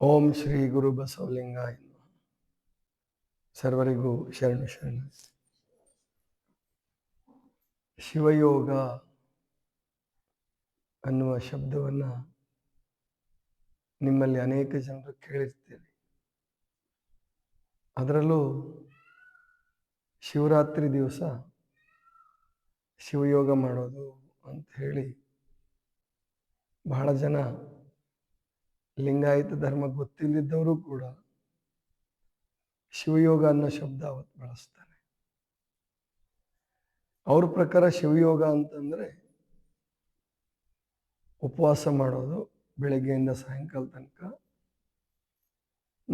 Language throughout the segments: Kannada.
ಓಂ ಶ್ರೀ ಗುರು ಬಸವಲಿಂಗ. ಸರ್ವರಿಗೂ ಶರಣು ಶರಣ ಶಿವಯೋಗ ಅನ್ನುವ ಶಬ್ದವನ್ನು ನಿಮ್ಮಲ್ಲಿ ಅನೇಕ ಜನರು ಕೇಳಿರ್ತೀರಿ ಅದರಲ್ಲೂ ಶಿವರಾತ್ರಿ ದಿವಸ ಶಿವಯೋಗ ಮಾಡೋದು ಅಂತ ಹೇಳಿ ಬಹಳ ಜನ ಲಿಂಗಾಯತ ಧರ್ಮ ಗೊತ್ತಿಲ್ಲದಿದ್ದವರು ಕೂಡ ಶಿವಯೋಗ ಅನ್ನೋ ಶಬ್ದ ಅವತ್ತು ಬಳಸ್ತಾರೆ. ಅವ್ರ ಪ್ರಕಾರ ಶಿವಯೋಗ ಅಂತಂದ್ರೆ ಉಪವಾಸ ಮಾಡೋದು ಬೆಳಗ್ಗೆಯಿಂದ ಸಾಯಂಕಾಲ ತನಕ.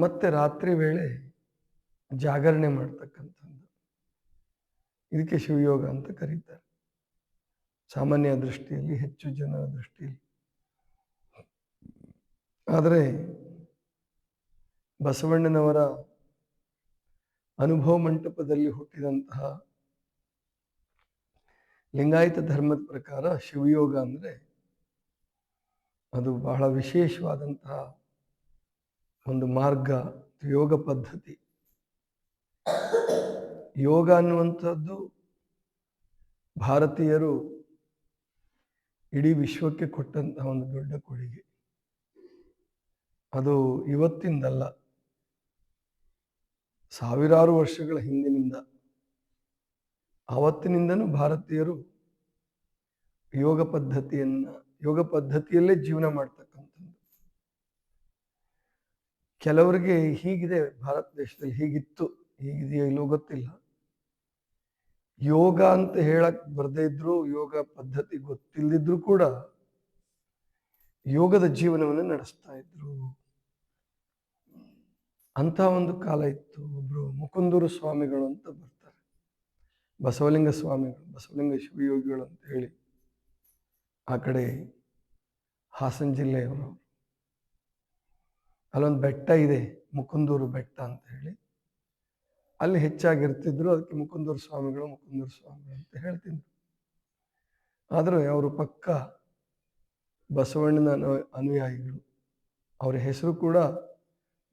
ಮತ್ತೆ ರಾತ್ರಿ ವೇಳೆ ಜಾಗರಣೆ ಮಾಡ್ತಕ್ಕಂಥದ್ದು. ಇದಕ್ಕೆ ಶಿವಯೋಗ ಅಂತ ಕರೀತಾರೆ. ಸಾಮಾನ್ಯ ದೃಷ್ಟಿಯಲ್ಲಿ ಹೆಚ್ಚು ಜನರ ದೃಷ್ಟಿಯಲ್ಲಿ. ಆದರೆ ಬಸವಣ್ಣನವರ ಅನುಭವ ಮಂಟಪದಲ್ಲಿ ಹುಟ್ಟಿದಂತಹ ಲಿಂಗಾಯತ ಧರ್ಮದ ಪ್ರಕಾರ ಶಿವಯೋಗ ಅಂದರೆ ಅದು ಬಹಳ ವಿಶೇಷವಾದಂತಹ ಒಂದು ಮಾರ್ಗ ಯೋಗ ಪದ್ಧತಿ. ಯೋಗ ಅನ್ನುವಂಥದ್ದು ಭಾರತೀಯರು ಇಡೀ ವಿಶ್ವಕ್ಕೆ ಕೊಟ್ಟಂತಹ ಒಂದು ದೊಡ್ಡ ಕೊಡುಗೆ. ಅದು ಇವತ್ತಿಂದಲ್ಲ. ಸಾವಿರಾರು ವರ್ಷಗಳ ಹಿಂದಿನಿಂದ. ಆವತ್ತಿನಿಂದನೂ ಭಾರತೀಯರು ಯೋಗ ಪದ್ಧತಿಯನ್ನ, ಯೋಗ ಪದ್ಧತಿಯಲ್ಲೇ ಜೀವನ ಮಾಡ್ತಕ್ಕಂಥದ್ದು. ಕೆಲವರಿಗೆ ಹೀಗಿದೆ, ಭಾರತ ದೇಶದಲ್ಲಿ ಹೀಗಿತ್ತು, ಹೀಗಿದೆಯೋ ಇಲ್ಲೋ ಗೊತ್ತಿಲ್ಲ. ಯೋಗ ಅಂತ ಹೇಳಕ್ ಬರದೇ ಇದ್ರು, ಯೋಗ ಪದ್ಧತಿ ಗೊತ್ತಿಲ್ಲದಿದ್ರು ಕೂಡ ಯೋಗದ ಜೀವನವನ್ನು ನಡೆಸ್ತಾ ಇದ್ರು. ಅಂತ ಒಂದು ಕಾಲ ಇತ್ತು. ಒಬ್ರು ಮುಕುಂದೂರು ಸ್ವಾಮಿಗಳು ಅಂತ ಬರ್ತಾರೆ. ಬಸವಲಿಂಗ ಸ್ವಾಮಿಗಳು, ಬಸವಲಿಂಗ ಶಿವಯೋಗಿಗಳು ಅಂತ ಹೇಳಿ ಆ ಕಡೆ ಹಾಸನ ಜಿಲ್ಲೆಯವರು. ಅಲ್ಲೊಂದು ಬೆಟ್ಟ ಇದೆ, ಮುಕುಂದೂರು ಬೆಟ್ಟ ಅಂತ ಹೇಳಿ. ಅಲ್ಲಿ ಹೆಚ್ಚಾಗಿರ್ತಿದ್ರು, ಅದಕ್ಕೆ ಮುಕುಂದೂರು ಸ್ವಾಮಿಗಳು ಮುಕುಂದೂರು ಸ್ವಾಮಿಗಳು ಅಂತ ಹೇಳ್ತಿದ್ರು. ಆದರೂ ಅವರು ಪಕ್ಕ ಬಸವಣ್ಣನ ಅನು ಅನುಯಾಯಿಗಳು. ಅವರ ಹೆಸರು ಕೂಡ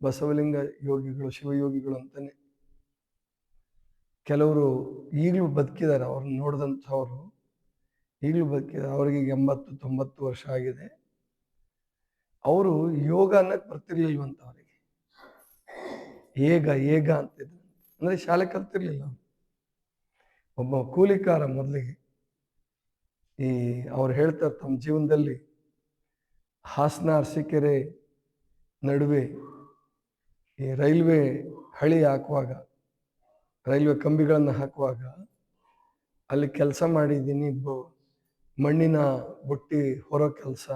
ಬಸವಲಿಂಗ ಯೋಗಿಗಳು, ಶಿವಯೋಗಿಗಳು ಅಂತಾನೆ ಕೆಲವರು ಈಗಲೂ ಬದುಕಿದ್ದಾರೆ. ಅವ್ರನ್ನ ನೋಡಿದಂಥವ್ರು ಈಗಲೂ ಬದುಕಿದ್ದಾರೆ. ಅವ್ರಿಗೆ ಎಂಬತ್ತು, ತೊಂಬತ್ತು ವರ್ಷ ಆಗಿದೆ. ಅವರು ಯೋಗ ಅನ್ನಕ್ಕೆ ಬರ್ತಿರ್ಲಿಲ್ವಂತ ಅವರಿಗೆ ಏಗ ಏಗ ಅಂತಿದ್ರು. ಅಂದರೆ ಶಾಲೆ ಕಲ್ತಿರ್ಲಿಲ್ಲ. ಒಬ್ಬ ಕೂಲಿಕಾರ ಮೊದಲಿಗೆ ಈ ಅವ್ರು ಹೇಳ್ತಾರೆ ತಮ್ಮ ಜೀವನದಲ್ಲಿ ಹಾಸನ, ಅರಸೀಕೆರೆ ನಡುವೆ ಈ ರೈಲ್ವೆ ಹಳಿ ಹಾಕುವಾಗ, ರೈಲ್ವೆ ಕಂಬಿಗಳನ್ನು ಹಾಕುವಾಗ ಅಲ್ಲಿ ಕೆಲಸ ಮಾಡಿದ್ದೀನಿ ಬ- ಮಣ್ಣಿನ ಬುಟ್ಟಿ ಹೊರೋ ಕೆಲಸ.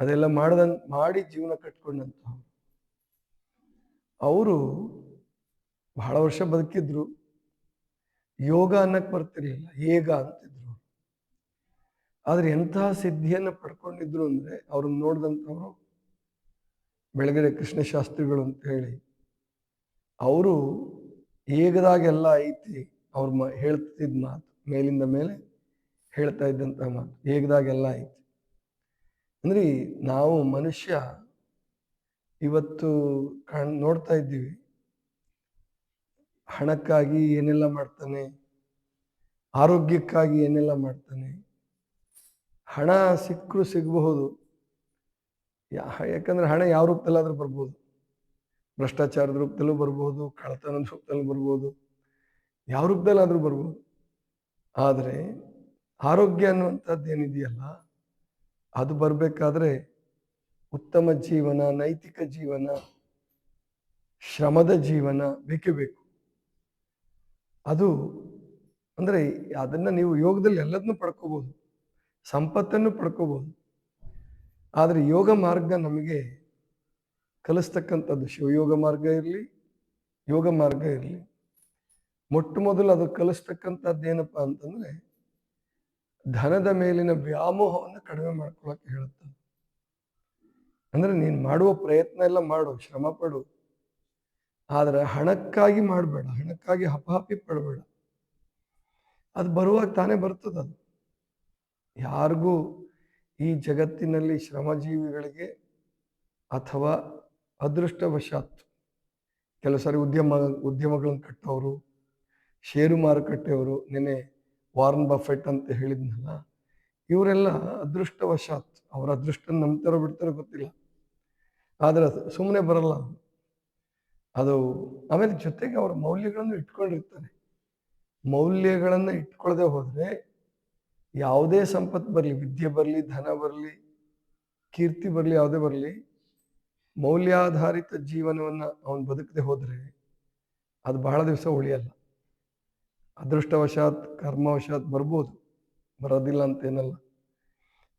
ಅದೆಲ್ಲ ಮಾಡ್ದಂತ ಮಾಡಿ ಜೀವನ ಕಟ್ಕೊಂಡಂತ ಅವರು ಬಹಳ ವರ್ಷ ಬದುಕಿದ್ರು. ಯೋಗ ಅನ್ನಕ್ಕೆ ಬರ್ತಿರ್ಲಿಲ್ಲ ಹೇಗ ಅಂತಿದ್ರು ಆದ್ರೆ ಎಂತಹ ಸಿದ್ಧಿಯನ್ನು ಪಡ್ಕೊಂಡಿದ್ರು ಅಂದ್ರೆ ಅವ್ರನ್ನ ನೋಡಿದಂಥವ್ರು ಬೆಳಗೆರೆ ಕೃಷ್ಣಶಾಸ್ತ್ರಿಗಳು ಅಂತ ಹೇಳಿ. ಅವರು ಏಗದಾಗೆಲ್ಲ ಐತಿ ಅವ್ರ ಮ ಹೇಳ್ತಿದ್ದ ಮಾತು, ಮೇಲಿಂದ ಮೇಲೆ ಹೇಳ್ತಾ ಇದ್ದಂಥ ಮಾತು ಏಗದಾಗೆಲ್ಲ ಐತಿ. ಅಂದ್ರೆ ನಾವು ಮನುಷ್ಯ ಇವತ್ತು ಕಣ್ ನೋಡ್ತಾ ಇದ್ದೀವಿ. ಹಣಕ್ಕಾಗಿ ಏನೆಲ್ಲ ಮಾಡ್ತಾನೆ, ಆರೋಗ್ಯಕ್ಕಾಗಿ ಏನೆಲ್ಲ ಮಾಡ್ತಾನೆ, ಹಣ ಸಿಕ್ಕರು ಸಿಗಬಹುದು ಯಾ- ಯಾಕಂದ್ರೆ ಹಣ ಯಾವ ರೂಪದಲ್ಲಾದ್ರೂ ಬರ್ಬೋದು. ಭ್ರಷ್ಟಾಚಾರದ ರೂಪದಲ್ಲೂ ಬರ್ಬೋದು, ಕಳ್ಳತನದ ರೂಪದಲ್ಲೂ ಬರ್ಬೋದು, ಯಾವ ರೂಪದಲ್ಲಾದ್ರೂ ಬರ್ಬೋದು. ಆದರೆ ಆರೋಗ್ಯ ಅನ್ನುವಂಥದ್ದು ಏನಿದೆಯಲ್ಲ ಅದು ಬರಬೇಕಾದ್ರೆ ಉತ್ತಮ ಜೀವನ, ನೈತಿಕ ಜೀವನ, ಶ್ರಮದ ಜೀವನ ಬೇಕೇ ಬೇಕು. ಅದು ಅಂದರೆ ಅದನ್ನು ನೀವು ಯೋಗದಲ್ಲಿ ಎಲ್ಲದನ್ನೂ ಪಡ್ಕೋಬೋದು. ಸಂಪತ್ತನ್ನು ಪಡ್ಕೋಬಹುದು ಆದರೆ ಯೋಗ ಮಾರ್ಗ ನಮಗೆ ಕಲಿಸ್ತಕ್ಕಂಥದ್ದು ಶಿವಯೋಗ ಮಾರ್ಗ ಇರಲಿ, ಯೋಗ ಮಾರ್ಗ ಇರಲಿ. ಮೊಟ್ಟ ಮೊದಲು ಅದು ಕಲಿಸ್ತಕ್ಕಂಥದ್ದು ಏನಪ್ಪ ಅಂತಂದರೆ ಧನದ ಮೇಲಿನ ವ್ಯಾಮೋಹವನ್ನು ಕಡಿಮೆ ಮಾಡ್ಕೊಳಕ್ಕೆ ಹೇಳುತ್ತೆ. ಅಂದರೆ ನೀನು ಮಾಡುವ ಪ್ರಯತ್ನ ಎಲ್ಲ ಮಾಡು, ಶ್ರಮ ಪಡು. ಆದರೆ ಹಣಕ್ಕಾಗಿ ಮಾಡಬೇಡ, ಹಣಕ್ಕಾಗಿ ಹಪಹಪಿ ಪಡಬೇಡ. ಅದು ಬರುವಾಗ ತಾನೇ ಬರ್ತದ ಅದು ಯಾರಿಗೂ ಈ ಜಗತ್ತಿನಲ್ಲಿ ಶ್ರಮಜೀವಿಗಳಿಗೆ ಅಥವಾ ಅದೃಷ್ಟವಶಾತ್ ಕೆಲವು ಸಾರಿ ಉದ್ಯಮ, ಉದ್ಯಮಗಳನ್ನು ಕಟ್ಟೋರು, ಷೇರು ಮಾರುಕಟ್ಟೆಯವರು, ನಿನ್ನೆ ವಾರ್ನ್ ಬಫೆಟ್ ಅಂತ ಹೇಳಿದ್ನಲ್ಲ, ಇವರೆಲ್ಲ ಅದೃಷ್ಟವಶಾತ್, ಅವರ ಅದೃಷ್ಟ ನಂಬ್ತಾರೋ ಬಿಡ್ತಾರೋ ಗೊತ್ತಿಲ್ಲ. ಆದರೆ ಸುಮ್ಮನೆ ಬರಲ್ಲ. ಅದು ಆಮೇಲೆ ಜೊತೆಗೆ ಅವರ ಮೌಲ್ಯಗಳನ್ನು ಇಟ್ಕೊಂಡಿರ್ತಾರೆ. ಮೌಲ್ಯಗಳನ್ನು ಇಟ್ಕೊಳ್ಳದೆ ಹೋದರೆ ಯಾವುದೇ ಸಂಪತ್ತು ಬರಲಿ, ವಿದ್ಯೆ ಬರಲಿ, ಧನ ಬರಲಿ, ಕೀರ್ತಿ ಬರಲಿ, ಯಾವುದೇ ಬರಲಿ, ಮೌಲ್ಯಾಧಾರಿತ ಜೀವನವನ್ನು ಅವನು ಬದುಕದೆ ಹೋದರೆ ಅದು ಬಹಳ ದಿವಸ ಉಳಿಯಲ್ಲ. ಅದೃಷ್ಟವಶಾತ್, ಕರ್ಮವಶಾತ್ ಬರ್ಬೋದು. ಬರೋದಿಲ್ಲ ಅಂತೇನಲ್ಲ.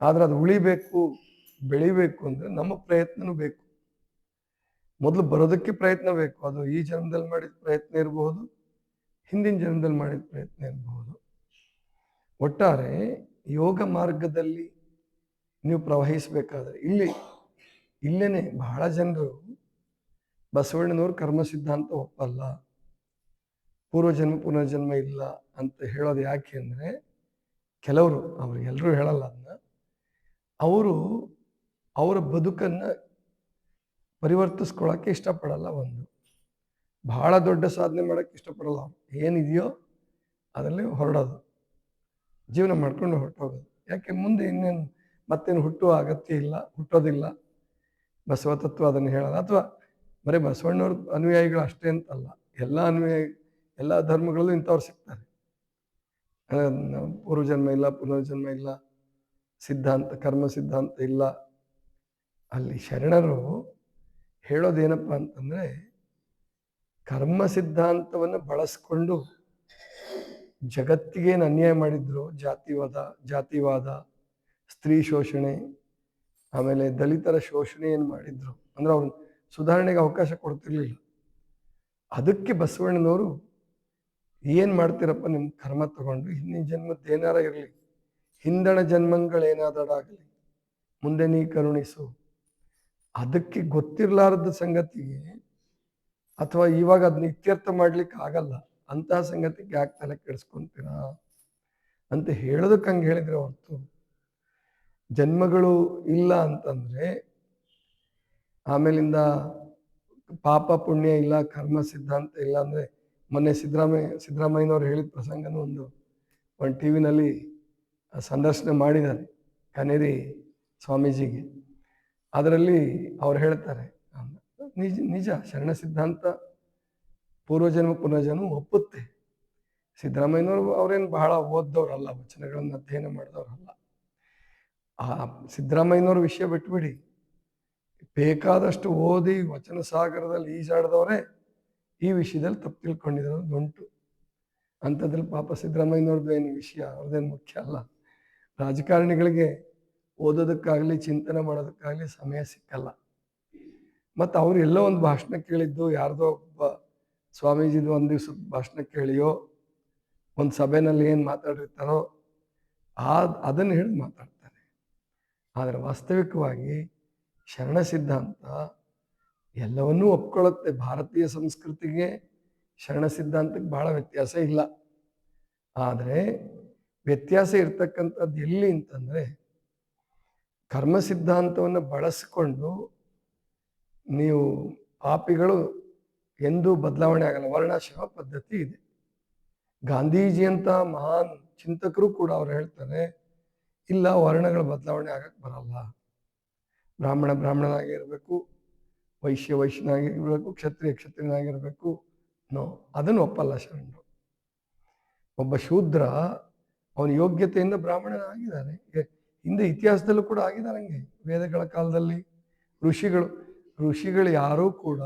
ಆದರೆ ಅದು ಉಳಿಬೇಕು, ಬೆಳಿಬೇಕು ಅಂದರೆ ನಮ್ಮ ಪ್ರಯತ್ನನೂ ಬೇಕು. ಮೊದಲು ಬರೋದಕ್ಕೆ ಪ್ರಯತ್ನ ಬೇಕು. ಅದು ಈ ಜನ್ಮದಲ್ಲಿ ಮಾಡಿದ ಪ್ರಯತ್ನ ಇರಬಹುದು, ಹಿಂದಿನ ಜನ್ಮದಲ್ಲಿ ಮಾಡಿದ ಪ್ರಯತ್ನ ಇರಬಹುದು. ಒಟ್ಟಾರೆ ಯೋಗ ಮಾರ್ಗದಲ್ಲಿ ನೀವು ಪ್ರವಹಿಸಬೇಕಾದ್ರೆ ಇಲ್ಲಿ ಇಲ್ಲೇ ಬಹಳ ಜನರು ಬಸವಣ್ಣನವರು ಕರ್ಮ ಸಿದ್ಧಾಂತ ಒಪ್ಪಲ್ಲ, ಪೂರ್ವಜನ್ಮ ಪುನರ್ಜನ್ಮ ಇಲ್ಲ ಅಂತ ಹೇಳೋದು ಯಾಕೆ ಅಂದರೆ ಕೆಲವರು, ಅವರು ಎಲ್ಲರೂ ಹೇಳಲ್ಲ ಅದನ್ನ ಅವರು ಅವರ ಬದುಕನ್ನು ಪರಿವರ್ತಿಸ್ಕೊಳ್ಳೋಕ್ಕೆ ಇಷ್ಟಪಡಲ್ಲ ಒಂದು. ಬಹಳ ದೊಡ್ಡ ಸಾಧನೆ ಮಾಡೋಕ್ಕೆ ಇಷ್ಟಪಡಲ್ಲ ಅವ್ರು. ಏನಿದೆಯೋ ಅದರಲ್ಲಿ ಹೊರಡೋದು. ಜೀವನ ಮಾಡ್ಕೊಂಡು ಹೊರಟೋಗೋದು. ಯಾಕೆ ಮುಂದೆ ಇನ್ನೇನು ಮತ್ತೇನು ಹುಟ್ಟುವ ಅಗತ್ಯ ಇಲ್ಲ, ಹುಟ್ಟೋದಿಲ್ಲ? ಬಸವ ತತ್ವ ಅದನ್ನು ಹೇಳಲ್ಲ ಅಥವಾ ಬರೀ ಬಸವಣ್ಣವ್ರ ಅನುಯಾಯಿಗಳು ಅಷ್ಟೇ ಅಂತಲ್ಲ, ಎಲ್ಲ ಅನುಯಾಯಿ, ಎಲ್ಲ ಧರ್ಮಗಳಲ್ಲೂ ಇಂಥವ್ರು ಸಿಗ್ತಾರೆ. ಪೂರ್ವಜನ್ಮ ಇಲ್ಲ, ಪುನರ್ಜನ್ಮ ಇಲ್ಲ, ಸಿದ್ಧಾಂತ, ಕರ್ಮ ಸಿದ್ಧಾಂತ ಇಲ್ಲ. ಅಲ್ಲಿ ಶರಣರು ಹೇಳೋದೇನಪ್ಪ ಅಂತಂದ್ರೆ, ಕರ್ಮ ಸಿದ್ಧಾಂತವನ್ನು ಬಳಸ್ಕೊಂಡು ಜಗತ್ತಿಗೇನು ಅನ್ಯಾಯ ಮಾಡಿದ್ರು, ಜಾತಿವಾದ ಜಾತಿವಾದ, ಸ್ತ್ರೀ ಶೋಷಣೆ, ಆಮೇಲೆ ದಲಿತರ ಶೋಷಣೆ ಏನು ಮಾಡಿದ್ರು, ಅಂದ್ರೆ ಅವ್ರು ಸುಧಾರಣೆಗೆ ಅವಕಾಶ ಕೊಡ್ತಿರ್ಲಿಲ್ಲ. ಅದಕ್ಕೆ ಬಸವಣ್ಣನವರು ಏನು ಮಾಡ್ತೀರಪ್ಪ ನಿಮ್ಮ ಕರ್ಮ ತಗೊಂಡು, ಹಿಂದಿನ ಜನ್ಮದ ಏನಾರ ಇರಲಿ, ಹಿಂದಣ ಜನ್ಮಗಳೇನಾದಡಾಗಲಿ ಮುಂದೆ ನೀ ಕರುಣಿಸು, ಅದಕ್ಕೆ ಗೊತ್ತಿರಲಾರದ ಸಂಗತಿಗೆ, ಅಥವಾ ಇವಾಗ ಅದನ್ನ ಇತ್ಯರ್ಥ ಮಾಡ್ಲಿಕ್ಕೆ ಆಗಲ್ಲ ಅಂತಹ ಸಂಗತಿಗೆ ಯಾಕೆ ತಲೆ ಕೆಡಿಸ್ಕೊಂತೀರಾ ಅಂತ ಹೇಳೋದಕ್ಕೆ ಹಂಗೆ ಹೇಳಿದ್ರೆ ಹೊರತು. ಜನ್ಮಗಳು ಇಲ್ಲ ಅಂತಂದ್ರೆ ಆಮೇಲಿಂದ ಪಾಪ, ಪುಣ್ಯ ಇಲ್ಲ, ಕರ್ಮ, ಸಿದ್ಧಾಂತ ಇಲ್ಲ ಅಂದ್ರೆ ಮೊನ್ನೆ ಸಿದ್ದರಾಮಯ್ಯ, ಸಿದ್ದರಾಮಯ್ಯನವ್ರು ಹೇಳಿದ ಪ್ರಸಂಗನೂ ಒಂದು ಒಂದು ಟಿ ವಿನಲ್ಲಿ ಸಂದರ್ಶನ ಮಾಡಿದ್ದಾರೆ ಕನೇರಿ ಸ್ವಾಮೀಜಿಗೆ. ಅದರಲ್ಲಿ ಅವ್ರು ಹೇಳ್ತಾರೆ, ನಿಜ ನಿಜ, ಶರಣ ಸಿದ್ಧಾಂತ ಪೂರ್ವಜನ್ಮ ಪುನರ್ಜನ್ಮ ಒಪ್ಪುತ್ತೆ. ಸಿದ್ದರಾಮಯ್ಯನವರು ಅವರೇನು ಬಹಳ ಓದ್ದವ್ರಲ್ಲ, ವಚನಗಳನ್ನು ಅಧ್ಯಯನ ಮಾಡಿದವರಲ್ಲ. ಆ ಸಿದ್ದರಾಮಯ್ಯನವ್ರ ವಿಷಯ ಬಿಟ್ಬಿಡಿ. ಬೇಕಾದಷ್ಟು ಓದಿ ವಚನ ಸಾಗರದಲ್ಲಿ ಈಜಾಡಿದವರೇ ಈ ವಿಷಯದಲ್ಲಿ ತಪ್ಪು ತಿಳ್ಕೊಂಡಿರೋದು ಉಂಟು. ಅಂಥದ್ರಲ್ಲಿ ಪಾಪ ಸಿದ್ದರಾಮಯ್ಯನವ್ರದ್ದು ಏನು ವಿಷಯ? ಅವ್ರದ್ದೇನು ಮುಖ್ಯ ಅಲ್ಲ. ರಾಜಕಾರಣಿಗಳಿಗೆ ಓದೋದಕ್ಕಾಗಲಿ, ಚಿಂತನೆ ಮಾಡೋದಕ್ಕಾಗಲಿ ಸಮಯ ಸಿಕ್ಕಲ್ಲ. ಮತ್ತು ಅವರು ಎಲ್ಲೋ ಒಂದು ಭಾಷಣ ಕೇಳಿದ್ದು ಯಾರ್ದೋ ಒಬ್ಬ ಸ್ವಾಮೀಜಿದು ಒಂದು ದಿವ್ಸದ ಭಾಷಣ ಕೇಳಿಯೋ, ಒಂದು ಸಭೆಯಲ್ಲಿ ಏನು ಮಾತಾಡಿರ್ತಾರೋ ಆ ಅದನ್ನು ಹೇಳಿ ಮಾತಾಡ್ತಾರೆ ಆದರೆ ವಾಸ್ತವಿಕವಾಗಿ ಶರಣ ಸಿದ್ಧಾಂತ ಎಲ್ಲವನ್ನೂ ಒಪ್ಕೊಳ್ಳುತ್ತೆ. ಭಾರತೀಯ ಸಂಸ್ಕೃತಿಗೆ ಶರಣ ಸಿದ್ಧಾಂತಕ್ಕೆ ಬಹಳ ವ್ಯತ್ಯಾಸ ಇಲ್ಲ. ಆದರೆ ವ್ಯತ್ಯಾಸ ಇರ್ತಕ್ಕಂಥದ್ದು ಎಲ್ಲಿ ಅಂತಂದರೆ ಕರ್ಮ ಸಿದ್ಧಾಂತವನ್ನು ಬಳಸಿಕೊಂಡು ನೀವು ಪಾಪಿಗಳು ಎಂದೂ ಬದಲಾವಣೆ ಆಗಲ್ಲ. ವರ್ಣಾಶ್ರಮ ಪದ್ಧತಿ ಇದೆ. ಗಾಂಧೀಜಿಯಂಥ ಮಹಾನ್ ಚಿಂತಕರು ಕೂಡ ಅವ್ರು ಹೇಳ್ತಾರೆ, ಇಲ್ಲ ವರ್ಣಗಳ ಬದಲಾವಣೆ ಆಗಕ್ಕೆ ಬರಲ್ಲ. ಬ್ರಾಹ್ಮಣ ಬ್ರಾಹ್ಮಣನಾಗಿರಬೇಕು ವೈಶ್ಯ ವೈಶ್ಯನಾಗಿರಬೇಕು ಕ್ಷತ್ರಿಯ ಕ್ಷತ್ರಿಯನಾಗಿರಬೇಕು ನೋ, ಅದನ್ನು ಒಪ್ಪಲ್ಲ ಶರಣರು. ಒಬ್ಬ ಶೂದ್ರ ಅವನ ಯೋಗ್ಯತೆಯಿಂದ ಬ್ರಾಹ್ಮಣನಾಗಿದ್ದಾನೆ. ಹಿಂದೆ ಇತಿಹಾಸದಲ್ಲೂ ಕೂಡ ಆಗಿದ್ದಾರೆ ವೇದಗಳ ಕಾಲದಲ್ಲಿ ಋಷಿಗಳು ಋಷಿಗಳು ಯಾರೂ ಕೂಡ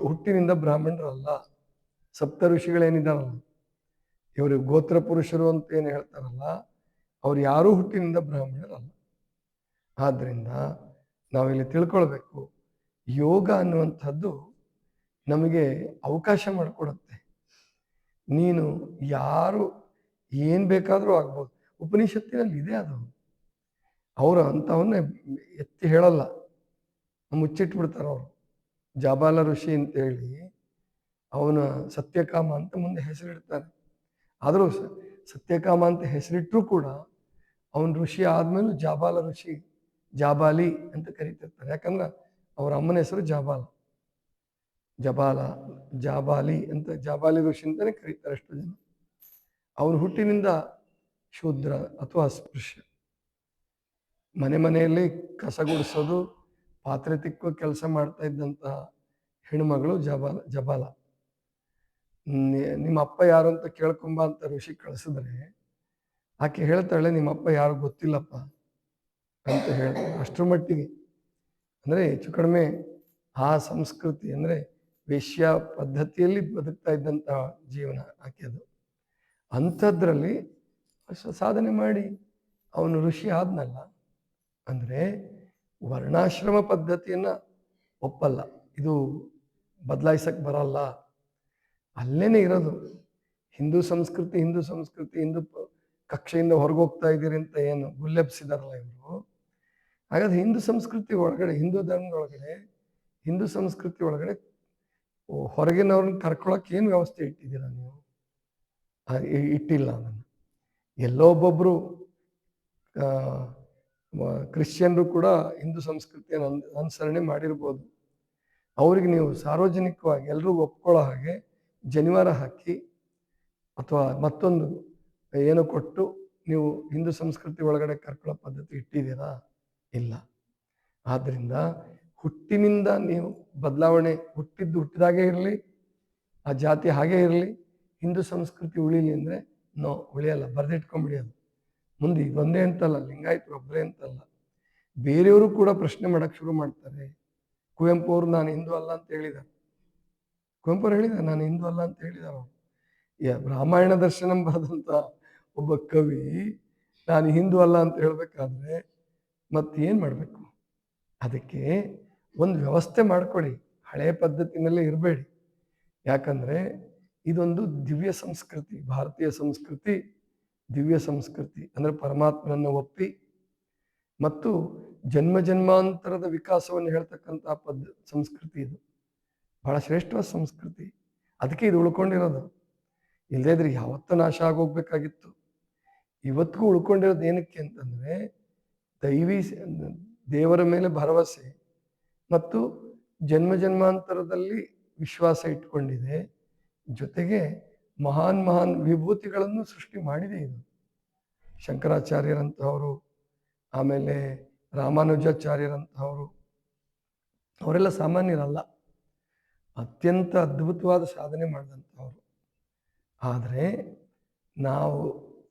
ಹುಟ್ಟಿನಿಂದ ಬ್ರಾಹ್ಮಣರಲ್ಲ ಸಪ್ತ ಋಷಿಗಳೇನಿದ್ದಾರಲ್ಲ ಇವರು ಗೋತ್ರ ಪುರುಷರು ಅಂತ ಏನು ಹೇಳ್ತಾರಲ್ಲ, ಅವ್ರು ಯಾರೂ ಹುಟ್ಟಿನಿಂದ ಬ್ರಾಹ್ಮಣರಲ್ಲ. ಆದ್ದರಿಂದ ನಾವಿಲ್ಲಿ ತಿಳ್ಕೊಳ್ಬೇಕು, ಯೋಗ ಅನ್ನುವಂಥದ್ದು ನಮಗೆ ಅವಕಾಶ ಮಾಡಿಕೊಡುತ್ತೆ. ನೀನು ಯಾರು ಏನು ಬೇಕಾದರೂ ಆಗ್ಬೋದು. ಉಪನಿಷತ್ತಿನಲ್ಲಿ ಇದೆ ಅದು. ಅವರು ಅಂಥವನ್ನೇ ಎತ್ತಿ ಹೇಳಲ್ಲ. ಮುಚ್ಚಿಟ್ಬಿಡ್ತಾರೆ ಅವರು. ಜಾಬಾಲ ಋಷಿ ಅಂತೇಳಿ ಅವನ ಸತ್ಯಕಾಮ ಅಂತ ಮುಂದೆ ಹೆಸರಿಡ್ತಾರೆ. ಆದರೂ ಸತ್ಯಕಾಮ ಅಂತ ಹೆಸರಿಟ್ಟರೂ ಕೂಡ ಅವನ ಋಷಿ ಆದಮೇಲೂ ಜಾಬಾಲ ಋಷಿ, ಜಾಬಾಲಿ ಅಂತ ಕರಿತಿರ್ತಾರೆ. ಯಾಕಂದ್ರೆ ಅವರ ಅಮ್ಮನ ಹೆಸರು ಜಾಬಾಲ. ಜಬಾಲ, ಜಾಬಾಲಿ ಅಂತ ಜಾಬಾಲಿ ಋಷಿ ಅಂತಾನೆ ಕರೀತಾರೆ ಅಷ್ಟು ಜನ. ಅವನ ಹುಟ್ಟಿನಿಂದ ಶೂದ್ರ ಅಥವಾ ಅಸ್ಪೃಶ್ಯ ಮನೆ ಮನೆಯಲ್ಲಿ ಕಸ ಗುಡಿಸೋದು ಪಾತ್ರೆ ತಿಕ್ಕೋ ಕೆಲಸ ಮಾಡ್ತಾ ಇದ್ದಂತಹ ಹೆಣ್ಮಗಳು ಜಬಾಲ ಜಬಾಲ. ನಿಮ್ಮ ಅಪ್ಪ ಯಾರು ಅಂತ ಕೇಳ್ಕೊಂಬ ಅಂತ ಋಷಿ ಕಳಿಸಿದ್ರೆ, ಆಕೆ ಹೇಳ್ತಾಳೆ ನಿಮ್ಮ ಅಪ್ಪ ಯಾರು ಗೊತ್ತಿಲ್ಲಪ್ಪ ಅಂತ ಹೇಳ್ತಾಳೆ ಅಷ್ಟರ ಮಟ್ಟಿಗೆ. ಅಂದರೆ ಹೆಚ್ಚು ಕಡಿಮೆ ಆ ಸಂಸ್ಕೃತಿ, ಅಂದರೆ ವೇಶ್ಯ ಪದ್ಧತಿಯಲ್ಲಿ ಬದುಕ್ತಾ ಇದ್ದಂಥ ಜೀವನ ಆಕೆದು ಅಂಥದ್ರಲ್ಲಿ ಸ- ಸಾಧನೆ ಮಾಡಿ. ಅವನು ಋಷಿ ಆದ್ನಲ್ಲ. ಅಂದರೆ ವರ್ಣಾಶ್ರಮ ಪದ್ಧತಿಯನ್ನು ಒಪ್ಪಲ್ಲ. ಇದು ಬದಲಾಯಿಸಕ್ಕೆ ಬರಲ್ಲ. ಅಲ್ಲೇ ಇರೋದು. ಹಿಂದೂ ಸಂಸ್ಕೃತಿ ಹಿಂದೂ ಸಂಸ್ಕೃತಿ, ಹಿಂದೂ ಕಕ್ಷೆಯಿಂದ ಕಕ್ಷೆಯಿಂದ ಹೊರಗೋಗ್ತಾ ಇದ್ದೀರಿ ಅಂತ ಏನು ಗುಲ್ಲೆಬ್ಸಿದಾರಲ್ಲ ಇವರು. ಹಾಗಾದ್ರೆ ಹಿಂದೂ ಸಂಸ್ಕೃತಿ ಒಳಗಡೆ, ಹಿಂದೂ ಧರ್ಮದೊಳಗಡೆ, ಹಿಂದೂ ಸಂಸ್ಕೃತಿ ಒಳಗಡೆ ಹೊರಗಿನವ್ರನ್ನ ಕರ್ಕೊಳಕ್ಕೆ ಏನು ವ್ಯವಸ್ಥೆ ಇಟ್ಟಿದ್ದೀರಾ ನೀವು? ಇಟ್ಟಿಲ್ಲ ಅದನ್ನು. ಎಲ್ಲೋ ಒಬ್ಬೊಬ್ಬರು ಕ್ರಿಶ್ಚಿಯನ್ರು ಕೂಡ ಹಿಂದೂ ಸಂಸ್ಕೃತಿಯನ್ನು ಅನ್- ಅನುಸರಣೆ ಮಾಡಿರ್ಬೋದು. ಅವ್ರಿಗೆ ನೀವು ಸಾರ್ವಜನಿಕವಾಗಿ ಎಲ್ಲರೂ ಒಪ್ಕೊಳ್ಳೋ ಹಾಗೆ ಜನಿವಾರ ಹಾಕಿ ಅಥವಾ ಮತ್ತೊಂದು ಏನು ಕೊಟ್ಟು ನೀವು ಹಿಂದೂ ಸಂಸ್ಕೃತಿ ಒಳಗಡೆ ಕರ್ಕೊಳ್ಳೋ ಪದ್ಧತಿ ಇಟ್ಟಿದ್ದೀರಾ? ಇಲ್ಲ. ಆದ್ದರಿಂದ ಹುಟ್ಟಿನಿಂದ ನೀವು ಬದಲಾವಣೆ ಹುಟ್ಟಿದ್ದು ಹುಟ್ಟಿದಾಗೆ ಇರಲಿ, ಆ ಜಾತಿ ಹಾಗೇ ಇರಲಿ, ಹಿಂದೂ ಸಂಸ್ಕೃತಿ ಉಳಿಲಿ ಅಂದರೆ ನೋ, ಉಳಿಯಲ್ಲ, ಬರೆದಿಟ್ಕೊಂಬಿಡಿ ಮುಂದೆ ಇದೊಂದೇ ಅಂತಲ್ಲ, ಲಿಂಗಾಯತರು ಒಬ್ಬರೇ ಅಂತಲ್ಲ. ಬೇರೆಯವರು ಕೂಡ ಪ್ರಶ್ನೆ ಮಾಡಕ್ಕೆ ಶುರು ಮಾಡ್ತಾರೆ. ಕುವೆಂಪು ಅವರು, ನಾನು ಹಿಂದೂ ಅಲ್ಲ ಅಂತ ಹೇಳಿದ್ದಾರೆ ಕುವೆಂಪು ಅವ್ರು ಹೇಳಿದ ನಾನು ಹಿಂದೂ ಅಲ್ಲ ಅಂತ ಹೇಳಿದ್ದಾರೆ ಅವರು. ರಾಮಾಯಣ ದರ್ಶನ ಬರೆದಂಥ ಒಬ್ಬ ಕವಿ, ನಾನು ಹಿಂದೂ ಅಲ್ಲ ಅಂತ ಹೇಳಬೇಕಾದ್ರೆ ಮತ್ತೇನು ಮಾಡಬೇಕು? ಅದಕ್ಕೆ ಒಂದು ವ್ಯವಸ್ಥೆ ಮಾಡಿಕೊಡಿ. ಹಳೆಯ ಪದ್ಧತಿನಲ್ಲೇ ಇರಬೇಡಿ. ಯಾಕಂದರೆ ಇದೊಂದು ದಿವ್ಯ ಸಂಸ್ಕೃತಿ, ಭಾರತೀಯ ಸಂಸ್ಕೃತಿ. ದಿವ್ಯ ಸಂಸ್ಕೃತಿ ಅಂದರೆ ಪರಮಾತ್ಮನನ್ನು ಒಪ್ಪಿ ಮತ್ತು ಜನ್ಮ ಜನ್ಮಾಂತರದ ವಿಕಾಸವನ್ನು ಹೇಳ್ತಕ್ಕಂಥ ಪದ್ ಸಂಸ್ಕೃತಿ ಇದು. ಬಹಳ ಶ್ರೇಷ್ಠವಾದ ಸಂಸ್ಕೃತಿ. ಅದಕ್ಕೆ ಇದು ಉಳ್ಕೊಂಡಿರೋದು. ಇಲ್ಲದೇ ಇದ್ರೆ ಯಾವತ್ತೂ ನಾಶ ಆಗೋಗ್ಬೇಕಾಗಿತ್ತು. ಇವತ್ತಿಗೂ ಉಳ್ಕೊಂಡಿರೋದು ಏನಕ್ಕೆ ಅಂತಂದರೆ ದೈವಿ ದೇವರ ಮೇಲೆ ಭರವಸೆ ಮತ್ತು ಜನ್ಮ ಜನ್ಮಾಂತರದಲ್ಲಿ ವಿಶ್ವಾಸ ಇಟ್ಕೊಂಡಿದೆ. ಜೊತೆಗೆ ಮಹಾನ್ ಮಹಾನ್ ವಿಭೂತಿಗಳನ್ನು ಸೃಷ್ಟಿ ಮಾಡಿದೆ ಇದು. ಶಂಕರಾಚಾರ್ಯರಂತಹವರು, ಆಮೇಲೆ ರಾಮಾನುಜಾಚಾರ್ಯರಂತಹವರು, ಅವರೆಲ್ಲ ಸಾಮಾನ್ಯರಲ್ಲ. ಅತ್ಯಂತ ಅದ್ಭುತವಾದ ಸಾಧನೆ ಮಾಡಿದಂಥವರು ಆದರೆ ನಾವು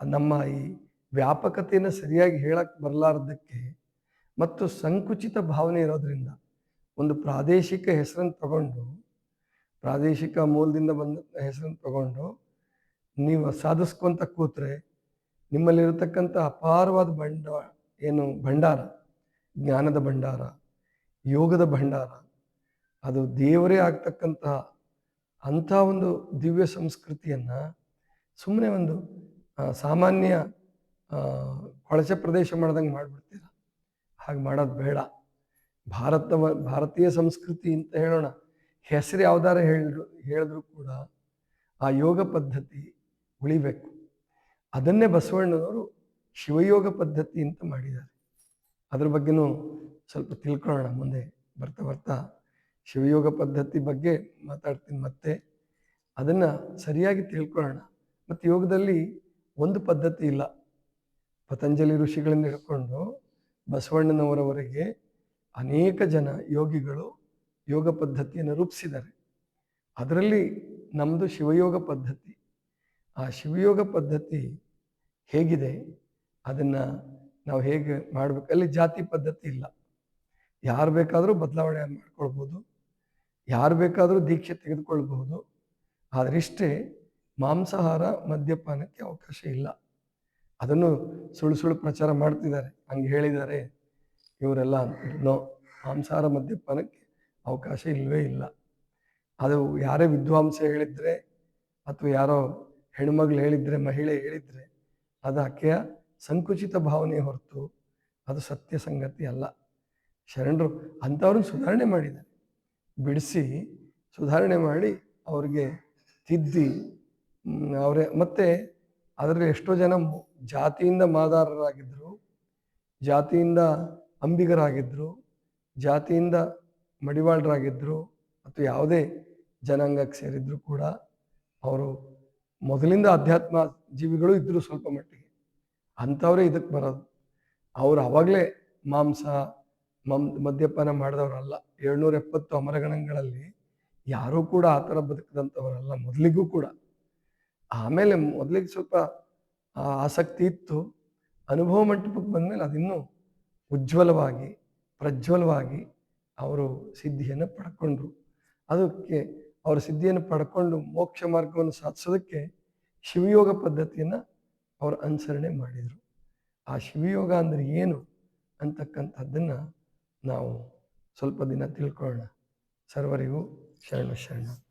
ನಮ್ಮ ಈ ವ್ಯಾಪಕತೆಯನ್ನು ಸರಿಯಾಗಿ ಹೇಳಕ್ಕೆ ಬರಲಾರದಕ್ಕೆ ಮತ್ತು ಸಂಕುಚಿತ ಭಾವನೆ ಇರೋದರಿಂದ ಒಂದು ಪ್ರಾದೇಶಿಕ ಹೆಸರನ್ನು ತಗೊಂಡು ಪ್ರಾದೇಶಿಕ ಮೂಲದಿಂದ ಬಂದ ಹೆಸರನ್ನು ತಗೊಂಡು ನೀವು ಸಾಧಿಸ್ಕೊಂತ ಕೂತ್ರೆ ನಿಮ್ಮಲ್ಲಿರತಕ್ಕಂಥ ಅಪಾರವಾದ ಬಂಡ ಏನು ಭಂಡಾರ, ಜ್ಞಾನದ ಭಂಡಾರ, ಯೋಗದ ಭಂಡಾರ, ಅದು ದೇವರೇ ಆಗ್ತಕ್ಕಂತಹ ಅಂಥ ಒಂದು ದಿವ್ಯ ಸಂಸ್ಕೃತಿಯನ್ನು ಸುಮ್ಮನೆ ಒಂದು ಸಾಮಾನ್ಯ ಕೊಳಚೆ ಪ್ರದೇಶ ಮಾಡ್ದಂಗೆ ಮಾಡಿಬಿಡ್ತೀರ? ಹಾಗೆ ಮಾಡೋದು ಬೇಡ. ಭಾರತ ಭಾರತೀಯ ಸಂಸ್ಕೃತಿ ಅಂತ ಹೇಳೋಣ. ಹೆಸರು ಯಾವ್ದಾರ ಹೇಳಿದ್ರು ಹೇಳಿದ್ರು ಕೂಡ ಆ ಯೋಗ ಪದ್ಧತಿ ಉಳಿಬೇಕು. ಅದನ್ನೇ ಬಸವಣ್ಣನವರು ಶಿವಯೋಗ ಪದ್ಧತಿ ಅಂತ ಮಾಡಿದ್ದಾರೆ. ಅದ್ರ ಬಗ್ಗೆನೂ ಸ್ವಲ್ಪ ತಿಳ್ಕೊಳ್ಳೋಣ, ಮುಂದೆ ಬರ್ತಾ ಬರ್ತಾ ಶಿವಯೋಗ ಪದ್ಧತಿ ಬಗ್ಗೆ ಮಾತಾಡ್ತೀನಿ ಮತ್ತೆ. ಅದನ್ನು ಸರಿಯಾಗಿ ತಿಳ್ಕೊಳ್ಳೋಣ. ಮತ್ತು ಯೋಗದಲ್ಲಿ ಒಂದು ಪದ್ಧತಿ ಇಲ್ಲ. ಪತಂಜಲಿ ಋಷಿಗಳಿಂದ ಹಿಡ್ಕೊಂಡು ಬಸವಣ್ಣನವರವರೆಗೆ ಅನೇಕ ಜನ ಯೋಗಿಗಳು ಯೋಗ ಪದ್ಧತಿಯನ್ನು ರೂಪಿಸಿದ್ದಾರೆ. ಅದರಲ್ಲಿ ನಮ್ಮದು ಶಿವಯೋಗ ಪದ್ಧತಿ. ಆ ಶಿವಯೋಗ ಪದ್ಧತಿ ಹೇಗಿದೆ? ಅದನ್ನು ನಾವು ಹೇಗೆ ಮಾಡಬೇಕು? ಅಲ್ಲಿ ಜಾತಿ ಪದ್ಧತಿ ಇಲ್ಲ. ಯಾರು ಬೇಕಾದರೂ ಬದಲಾವಣೆ ಮಾಡ್ಕೊಳ್ಬೋದು. ಯಾರು ಬೇಕಾದರೂ ದೀಕ್ಷೆ ತೆಗೆದುಕೊಳ್ಬಹುದು ಆದರೆ ಇಷ್ಟೇ ಮಾಂಸಾಹಾರ ಮದ್ಯಪಾನಕ್ಕೆ ಅವಕಾಶ ಇಲ್ಲ. ಅದನ್ನು ಸುಳ್ಳು ಸುಳ್ಳು ಪ್ರಚಾರ ಮಾಡ್ತಿದ್ದಾರೆ. ಹಂಗೆ ಹೇಳಿದ್ದಾರೆ. ಇವರೆಲ್ಲ, ನೋ, ಮಾಂಸಾಹಾರ ಮದ್ಯಪಾನಕ್ಕೆ ಅವಕಾಶ ಇಲ್ಲವೇ ಇಲ್ಲ. ಅದು ಯಾರೇ ವಿದ್ವಾಂಸ ಹೇಳಿದರೆ ಅಥವಾ ಯಾರೋ ಹೆಣ್ಮಗಳು ಹೇಳಿದರೆ, ಮಹಿಳೆ ಹೇಳಿದರೆ, ಅದು ಆಕೆಯ ಸಂಕುಚಿತ ಭಾವನೆ ಹೊರತು ಅದು ಸತ್ಯ ಸಂಗತಿ ಅಲ್ಲ. ಶರಣರು ಅಂಥವ್ರನ್ನ ಸುಧಾರಣೆ ಮಾಡಿದ್ದಾರೆ. ಬಿಡಿಸಿ ಸುಧಾರಣೆ ಮಾಡಿ ಅವ್ರಿಗೆ ತಿದ್ದಿ ಅವರೇ, ಮತ್ತೆ ಅದರಲ್ಲಿ ಎಷ್ಟೋ ಜನ ಜಾತಿಯಿಂದ ಮಾದಾರರಾಗಿದ್ದರು ಜಾತಿಯಿಂದ ಅಂಬಿಗರಾಗಿದ್ದರು ಜಾತಿಯಿಂದ ಮಡಿವಾಳರಾಗಿದ್ದರು ಅಥವಾ ಯಾವುದೇ ಜನಾಂಗಕ್ಕೆ ಸೇರಿದ್ರು ಕೂಡ ಅವರು ಮೊದಲಿಂದ ಅಧ್ಯಾತ್ಮ ಜೀವಿಗಳು ಇದ್ದರು ಸ್ವಲ್ಪ ಮಟ್ಟಿಗೆ ಅಂಥವರೇ ಇದಕ್ಕೆ ಬರೋದು. ಅವರು ಆವಾಗಲೇ ಮಾಂಸ, ಮಮ್, ಮದ್ಯಪಾನ ಮಾಡಿದವರಲ್ಲ. ಏಳ್ನೂರ ಎಪ್ಪತ್ತು ಅಮರಗಣಗಳಲ್ಲಿ ಯಾರೂ ಕೂಡ ಆ ಥರ ಬದುಕಿದಂಥವರಲ್ಲ, ಮೊದಲಿಗೂ ಕೂಡ. ಆಮೇಲೆ ಮೊದಲಿಗೆ ಸ್ವಲ್ಪ ಆಸಕ್ತಿ ಇತ್ತು. ಅನುಭವ ಮಂಟಪಕ್ಕೆ ಬಂದಮೇಲೆ ಅದಿನ್ನೂ ಉಜ್ವಲವಾಗಿ, ಪ್ರಜ್ವಲವಾಗಿ ಅವರು ಸಿದ್ಧಿಯನ್ನು ಪಡ್ಕೊಂಡ್ರು. ಅದಕ್ಕೆ ಅವರು ಸಿದ್ಧಿಯನ್ನು ಪಡ್ಕೊಂಡು ಮೋಕ್ಷ ಮಾರ್ಗವನ್ನು ಸಾಧಿಸೋದಕ್ಕೆ ಶಿವಯೋಗ ಪದ್ಧತಿಯನ್ನು ಅವರು ಅನುಸರಣೆ ಮಾಡಿದರು. ಆ ಶಿವಯೋಗ ಅಂದರೆ ಏನು ಅಂತಕ್ಕಂಥದ್ದನ್ನು ನಾವು ಸ್ವಲ್ಪ ದಿನ ತಿಳ್ಕೊಳ್ಳೋಣ. ಸರ್ವರಿಗೂ ಶರಣ ಶರಣ.